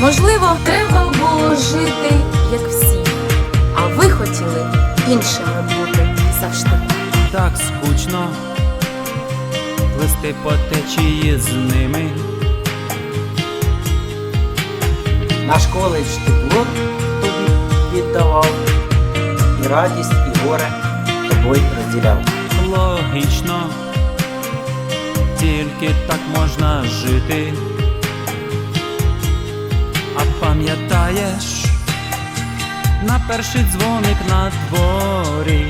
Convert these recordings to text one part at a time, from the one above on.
Можливо, треба було жити, як всі, а ви хотіли іншими бути завжди. так скучно плисти по течії з ними. Наш коледж тепло тобі віддавав, і радість, і горе тобою розділяв. Логічно, тільки так можна жити. А пам'ятаєш, на перший дзвоник на дворі,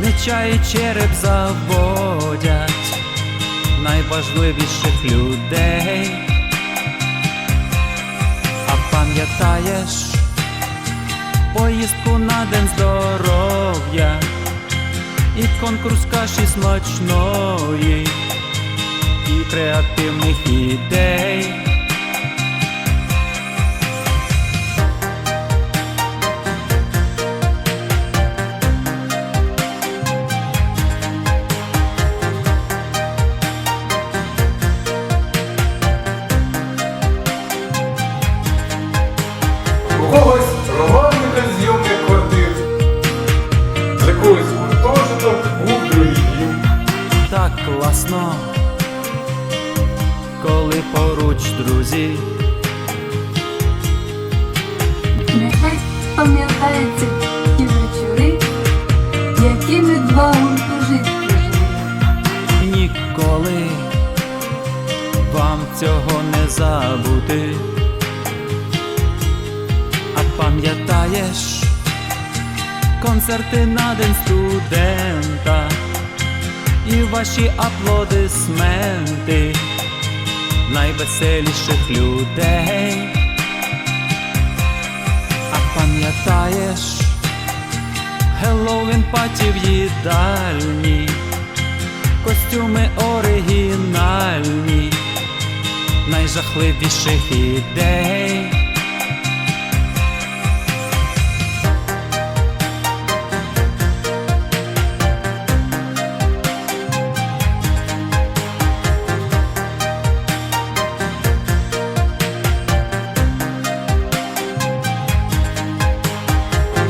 не чай череп заводять найважливіших людей. А пам'ятаєш поїздку на день здоров'я і конкурс каші смачної, і креативних ідей. Класно, коли поруч друзі, Нехай пам'ятаються ті вечори, які ми два жили. ніколи вам цього не забути. А пам'ятаєш концерти на день студента і ваші аплодисменти найвеселіших людей. А пам'ятаєш Хеллоуін паті в їдальні, костюми оригінальні, найжахливіших ідей.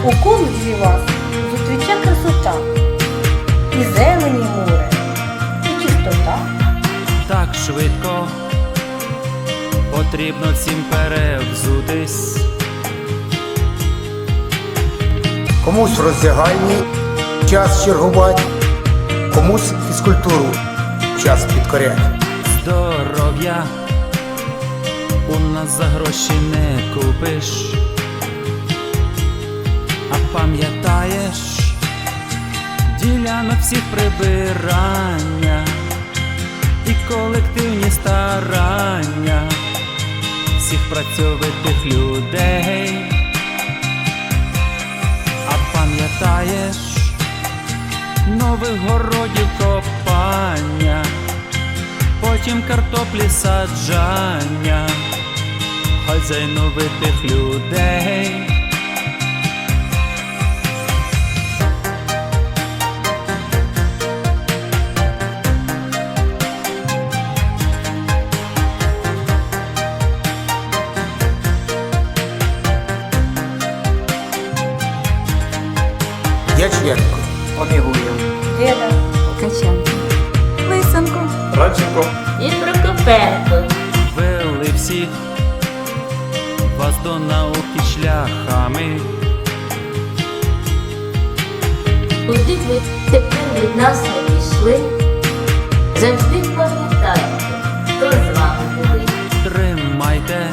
У коледжі вас зустріча красота, і зелені море, і чистота. так швидко потрібно всім перевзутись. комусь в роздягальні час чергувати, комусь фізкультуру час підкорять. Здоров'я у нас за гроші не купиш. А пам'ятаєш ділянок всіх прибирання і колективні старання всіх працьовитих людей. А пам'ятаєш нових городів копання, потім картоплі саджання, хазяйновитих людей. Дяченко, Омігуєм. Деда, Качанки. Лисенко. Радченко, і Прокопенко. Вели всіх вас до науки шляхами, Куди ви тепер від нас не пішли, завжди пам'ятайте, хто з вами були. тримайте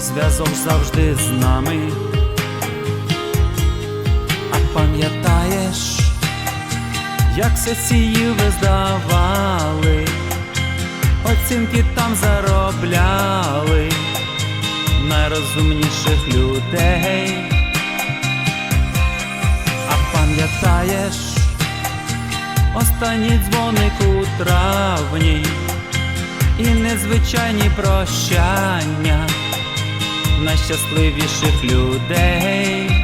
зв'язок завжди з нами. Пам'ятаєш, як сесії ви здавали, оцінки там заробляли найрозумніших людей. А пам'ятаєш останній дзвоник у травні і незвичайні прощання найщасливіших людей.